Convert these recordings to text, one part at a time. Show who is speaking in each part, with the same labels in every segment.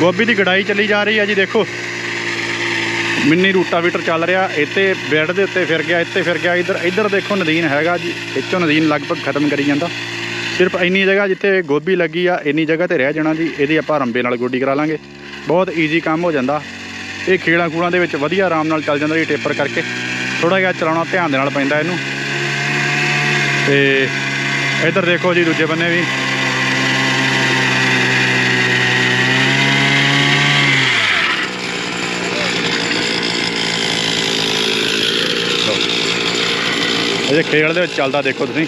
Speaker 1: ਗੋਭੀ ਦੀ ਗੜਾਈ ਚੱਲੀ ਜਾ ਰਹੀ ਆ ਜੀ, ਦੇਖੋ। ਮਿੰਨੀ ਰੂਟਾਵੀਟਰ ਚੱਲ ਰਿਹਾ, ਇੱਥੇ ਬੈੱਡ ਦੇ ਉੱਤੇ ਫਿਰ ਗਿਆ, ਇੱਥੇ ਫਿਰ ਗਿਆ, ਇੱਧਰ ਇੱਧਰ ਦੇਖੋ ਨਦੀਨ ਹੈਗਾ ਜੀ ਇੱਥੋਂ ਨਦੀਨ ਲਗਭਗ ਖਤਮ ਕਰੀ ਜਾਂਦਾ। ਸਿਰਫ ਇੰਨੀ ਜਗ੍ਹਾ ਜਿੱਥੇ ਗੋਭੀ ਲੱਗੀ ਆ, ਇੰਨੀ ਜਗ੍ਹਾ ਤੇ ਰਹਿ ਜਾਣਾ ਜੀ, ਇਹਦੀ ਆਪਾਂ ਰੰਬੇ ਨਾਲ ਗੋਡੀ ਕਰਾ ਲਾਂਗੇ। ਬਹੁਤ ਈਜ਼ੀ ਕੰਮ ਹੋ ਜਾਂਦਾ। ਇਹ ਖੇੜਾਂ ਖੂੜਾਂ ਦੇ ਵਿੱਚ ਵਧੀਆ ਆਰਾਮ ਨਾਲ ਚੱਲ ਜਾਂਦਾ ਜੀ, ਟੇਪਰ ਕਰਕੇ। ਥੋੜਾ ਜਿਹਾ ਚਲਾਉਣਾ ਧਿਆਨ ਦੇ ਨਾਲ ਪੈਂਦਾ ਇਹਨੂੰ। ਤੇ ਇੱਧਰ ਦੇਖੋ ਜੀ, ਦੂਜੇ ਬੰਨੇ ਵੀ। ਇਹ ਖੇੜ ਦੇ ਵਿੱਚ ਚੱਲਦਾ ਦੇਖੋ ਤੁਸੀਂ।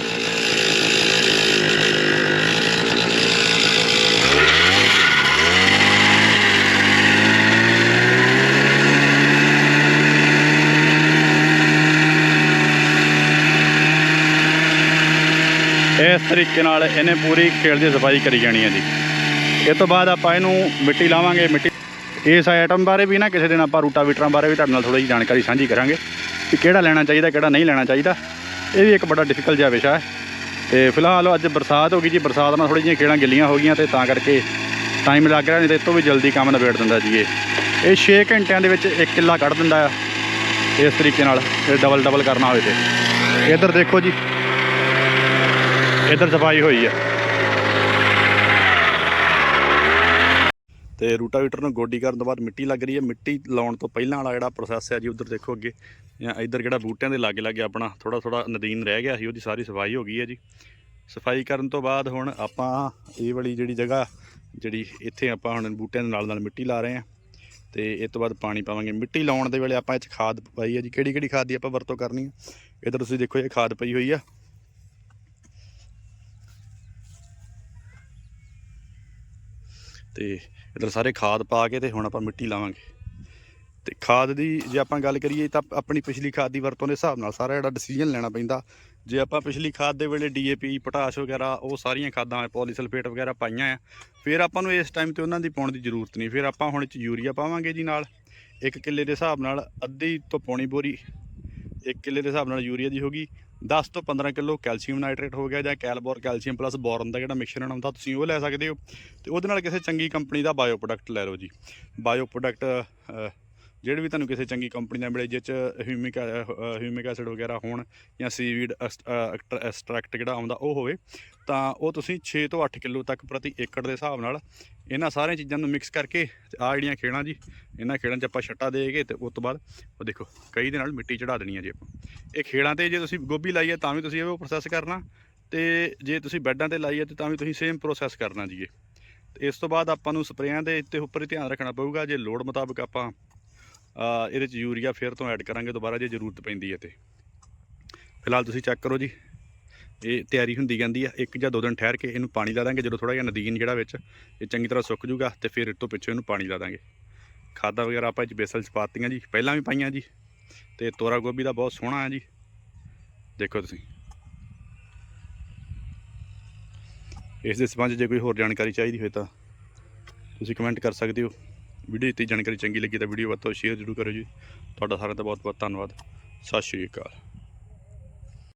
Speaker 1: ਇਸ ਤਰੀਕੇ ਨਾਲ ਇਹਨੇ ਪੂਰੀ ਖੇੜ ਦੀ ਸਫ਼ਾਈ ਕਰੀ ਜਾਣੀ ਹੈ ਜੀ। ਇਹ ਤੋਂ ਬਾਅਦ ਆਪਾਂ ਇਹਨੂੰ ਮਿੱਟੀ ਲਾਵਾਂਗੇ, ਮਿੱਟੀ ਇਸ ਆਈਟਮ ਬਾਰੇ ਵੀ ਨਾ ਕਿਸੇ ਦਿਨ ਆਪਾਂ ਰੂਟਾਵੀਟਰਾਂ ਬਾਰੇ ਵੀ ਤੁਹਾਡੇ ਨਾਲ ਥੋੜੀ ਜਿਹੀ ਜਾਣਕਾਰੀ ਸਾਂਝੀ ਕਰਾਂਗੇ ਕਿ ਕਿਹੜਾ ਲੈਣਾ ਚਾਹੀਦਾ, ਕਿਹੜਾ ਨਹੀਂ ਲੈਣਾ ਚਾਹੀਦਾ। ਇਹ ਵੀ ਇੱਕ ਬੜਾ ਡਿਫਿਕਲਟ ਜਿਹਾ ਵਿਸ਼ਾ ਹੈ। ਤੇ ਫਿਲਹਾਲ ਅੱਜ ਬਰਸਾਤ ਹੋ ਗਈ ਜੀ, ਬਰਸਾਤ ਨਾਲ ਥੋੜੀ ਜਿਹੀਆਂ ਖੇੜਾਂ ਗਿੱਲੀਆਂ ਹੋ ਗਈਆਂ ਤੇ ਤਾਂ ਕਰਕੇ ਟਾਈਮ ਲੱਗ ਰਿਹਾ, ਨਹੀਂ ਤੇ ਇਹ ਤੋਂ ਵੀ ਜਲਦੀ ਕੰਮ ਨਿਬੇੜ ਦਿੰਦਾ ਜੀ ਇਹ। ਇਹ 6 ਘੰਟਿਆਂ ਦੇ ਵਿੱਚ ਇੱਕ ਕਿੱਲਾ ਕੱਢ ਦਿੰਦਾ ਆ, ਇਸ ਤਰੀਕੇ ਨਾਲ, ਇਹ ਡਬਲ ਡਬਲ ਕਰਨਾ ਹੋਵੇ ਤੇ। ਇੱਧਰ ਦੇਖੋ ਜੀ, ਇੱਧਰ ਸਫ਼ਾਈ ਹੋਈ ਆ। ਤੇ ਰੂਟਾਵੀਟਰ ਨੂੰ ਗੋਡੀ ਕਰਨ ਤੋਂ ਬਾਅਦ ਮਿੱਟੀ ਲੱਗ ਰਹੀ ਹੈ। ਮਿੱਟੀ ਲਾਉਣ ਤੋਂ ਪਹਿਲਾਂ ਵਾਲਾ ਜਿਹੜਾ ਪ੍ਰੋਸੈਸ ਹੈ ਜੀ, ਉਧਰ ਦੇਖੋ ਅੱਗੇ। ਜਾਂ ਇੱਧਰ ਜਿਹੜਾ ਬੂਟਿਆਂ ਦੇ ਲਾਗੇ ਲਾਗੇ ਆਪਣਾ ਥੋੜਾ ਥੋੜਾ ਨਦੀਨ ਰਹਿ ਗਿਆ ਸੀ, ਉਹਦੀ ਸਾਰੀ ਸਫ਼ਾਈ ਹੋ ਗਈ ਹੈ ਜੀ। ਸਫ਼ਾਈ ਕਰਨ ਤੋਂ ਬਾਅਦ ਹੁਣ ਆਪਾਂ ਇਹ ਵਾਲੀ ਜਿਹੜੀ ਜਗ੍ਹਾ, ਜਿਹੜੀ ਇੱਥੇ ਆਪਾਂ ਹੁਣ ਬੂਟਿਆਂ ਦੇ ਨਾਲ ਨਾਲ ਮਿੱਟੀ ਲਾ ਰਹੇ ਹਾਂ ਤੇ ਇਸ ਤੋਂ ਬਾਅਦ ਪਾਣੀ ਪਾਵਾਂਗੇ। ਮਿੱਟੀ ਲਾਉਣ ਦੇ ਵੇਲੇ ਆਪਾਂ ਇਹ 'ਚ ਖਾਦ ਪਾਈ ਹੈ ਜੀ। ਕਿਹੜੀ ਕਿਹੜੀ ਖਾਦ ਦੀ ਆਪਾਂ ਵਰਤੋਂ ਕਰਨੀ ਹੈ? ਇੱਧਰ ਤੁਸੀਂ ਦੇਖੋ, ਇਹ ਖਾਦ ਪਈ ਹੋਈ ਆ ਤੇ ਇਧਰ ਸਾਰੇ ਖਾਦ ਪਾ ਕੇ ਤੇ ਹੁਣ ਆਪਾਂ ਮਿੱਟੀ ਲਾਵਾਂਗੇ। ਤੇ ਖਾਦ ਦੀ ਜੇ ਆਪਾਂ ਗੱਲ ਕਰੀਏ ਤਾਂ ਆਪਣੀ ਪਿਛਲੀ ਖਾਦ ਦੀ ਵਰਤੋਂ ਦੇ ਹਿਸਾਬ ਨਾਲ ਸਾਰਾ ਜਿਹੜਾ ਡਿਸੀਜਨ ਲੈਣਾ ਪੈਂਦਾ। ਜੇ ਆਪਾਂ ਪਿਛਲੀ ਖਾਦ ਦੇ ਵੇਲੇ ਡੀਏਪੀ ਪੋਟਾਸ਼ ਵਗੈਰਾ, ਉਹ ਸਾਰੀਆਂ ਖਾਦਾਂ ਪੋਲੀਸਲਫੇਟ ਵਗੈਰਾ ਪਾਈਆਂ ਆ, ਫਿਰ ਆਪਾਂ ਨੂੰ ਇਸ ਟਾਈਮ ਤੇ ਉਹਨਾਂ ਦੀ ਪਾਉਣ ਦੀ ਜ਼ਰੂਰਤ ਨਹੀਂ। ਫਿਰ ਆਪਾਂ ਹੁਣ 'ਚ ਯੂਰੀਆ ਪਾਵਾਂਗੇ ਜੀ ਨਾਲ। ਇੱਕ ਕਿੱਲੇ ਦੇ ਹਿਸਾਬ ਨਾਲ ਅੱਧੀ ਤੋਂ ਪੌਣੀ ਬੋਰੀ, ਇੱਕ ਕਿੱਲੇ ਦੇ ਹਿਸਾਬ ਨਾਲ ਯੂਰੀਆ ਦੀ ਹੋਗੀ 10 ਤੋਂ 15 ਕਿਲੋ ਕੈਲਸ਼ੀਅਮ ਨਾਈਟ੍ਰੇਟ ਹੋ ਗਿਆ ਜਾਂ ਕੈਲਬੋਰ ਕੈਲਸ਼ੀਅਮ ਪਲੱਸ ਬੋਰਨ ਦਾ ਜਿਹੜਾ ਮਿਕਸਚਰ ਆਉਂਦਾ ਤੁਸੀਂ ਉਹ ਲੈ ਸਕਦੇ ਹੋ। ਤੇ ਉਹਦੇ ਨਾਲ ਕਿਸੇ ਚੰਗੀ ਕੰਪਨੀ ਦਾ ਬਾਇਓ ਪ੍ਰੋਡਕਟ ਲੈ ਲਓ ਜੀ। ਬਾਇਓ ਪ੍ਰੋਡਕਟ ਜਿਹੜੇ ਵੀ ਤੁਹਾਨੂੰ ਕਿਸੇ ਚੰਗੀ ਕੰਪਨੀ ਦਾ ਮਿਲੇ ਜਿਸ ਚ ਹਿਊਮਿਕ ਹਿਊਮਿਕ ਐਸਿਡ ਵਗੈਰਾ ਹੋਣ ਜਾਂ ਸੀਵੀਡ ਐਕਸਟ੍ਰੈਕਟ ਜਿਹੜਾ ਆਉਂਦਾ, ਉਹ ਹੋਵੇ, ਤਾਂ ਉਹ ਤੁਸੀਂ 6 ਤੋਂ 8 ਕਿਲੋ ਤੱਕ ਪ੍ਰਤੀ ਏਕੜ ਦੇ ਹਿਸਾਬ ਨਾਲ ਇਹਨਾਂ ਸਾਰੀਆਂ ਚੀਜ਼ਾਂ ਨੂੰ ਮਿਕਸ ਕਰਕੇ ਆ ਜਿਹੜੀਆਂ ਖੇੜਾਂ ਜੀ, ਇਹਨਾਂ ਖੇੜਾਂ 'ਚ ਆਪਾਂ ਛੱਟਾ ਦੇ ਕੇ ਤੇ ਉਸ ਤੋਂ ਬਾਅਦ ਉਹ ਦੇਖੋ, ਕਈ ਦੇ ਨਾਲ ਮਿੱਟੀ ਚੜਾ ਦੇਣੀ ਹੈ ਜੀ ਆਪਾਂ। ਇਹ ਖੇੜਾਂ ਤੇ ਜੇ ਤੁਸੀਂ ਗੋਭੀ ਲਾਈ ਹੈ ਤਾਂ ਵੀ ਤੁਸੀਂ ਇਹ ਪ੍ਰੋਸੈਸ ਕਰਨਾ ਤੇ ਜੇ ਤੁਸੀਂ ਬੈੱਡਾਂ ਤੇ ਲਾਈ ਹੈ ਤੇ ਤਾਂ ਵੀ ਤੁਸੀਂ ਸੇਮ ਪ੍ਰੋਸੈਸ ਕਰਨਾ ਜੀ ਇਹ। ਤੇ ਇਸ ਤੋਂ ਬਾਅਦ ਆਪਾਂ ਨੂੰ ਸਪਰੇਆਂ ਦੇ ਉੱਤੇ ਉੱਪਰ ਹੀ ਧਿਆਨ ਰੱਖਣਾ ਪਊਗਾ, ਜੇ ਲੋੜ ਮੁਤਾਬਕ ਆਪਾਂ ਇਹਦੇ 'ਚ ਯੂਰੀਆ ਫਿਰ ਤੋਂ ਐਡ ਕਰਾਂਗੇ, ਦੁਬਾਰਾ ਜੇ ਜ਼ਰੂਰਤ ਪੈਂਦੀ ਹੈ ਤੇ। ਫਿਲਹਾਲ ਤੁਸੀਂ ਚੈੱਕ ਕਰੋ ਜੀ। ਇਹ ਤਿਆਰੀ ਹੁੰਦੀ ਜਾਂਦੀ ਆ, ਇੱਕ ਜਾਂ ਦੋ ਦਿਨ ਠਹਿਰ ਕੇ ਇਹਨੂੰ ਪਾਣੀ ਲਾ ਦਾਂਗੇ, ਜਦੋਂ ਥੋੜਾ ਜਿਹਾ ਨਦੀਨ ਜਿਹੜਾ ਵਿੱਚ, ਇਹ ਚੰਗੀ ਤਰ੍ਹਾਂ ਸੁੱਕ ਜੂਗਾ ਤੇ ਫਿਰ ਇਹ ਤੋਂ ਪਿੱਛੇ ਇਹਨੂੰ ਪਾਣੀ ਲਾ ਦਾਂਗੇ। ਖਾਦਾਂ ਵਗੈਰਾ ਆਪਾਂ ਇਹ 'ਚ ਬੇਸਲ ਚ ਪਾਤੀਆਂ ਜੀ, ਪਹਿਲਾਂ ਵੀ ਪਾਈਆਂ ਜੀ। ਤੇ ਤੋਰਾ ਗੋਭੀ ਦਾ ਬਹੁਤ ਸੋਹਣਾ ਹੈ ਜੀ। ਦੇਖੋ ਤੁਸੀਂ। ਇਸ ਦੇ ਸੰਬੰਧ ਜੇ ਕੋਈ ਹੋਰ ਜਾਣਕਾਰੀ ਚਾਹੀਦੀ ਹੋਵੇ ਤਾਂ ਤੁਸੀਂ ਕਮੈਂਟ ਕਰ ਸਕਦੇ ਹੋ। ਵੀਡੀਓ ਦਿੱਤੀ ਜਾਣਕਾਰੀ ਚੰਗੀ ਲੱਗੀ ਤਾਂ ਵੀਡੀਓ ਵੱਧ ਤੋਂ ਸ਼ੇਅਰ ਜ਼ਰੂਰ ਕਰੋ ਜੀ। ਤੁਹਾਡਾ ਸਾਰਿਆਂ ਦਾ ਬਹੁਤ ਬਹੁਤ ਧੰਨਵਾਦ। ਸਤਿ ਸ਼੍ਰੀ ਅਕਾਲ।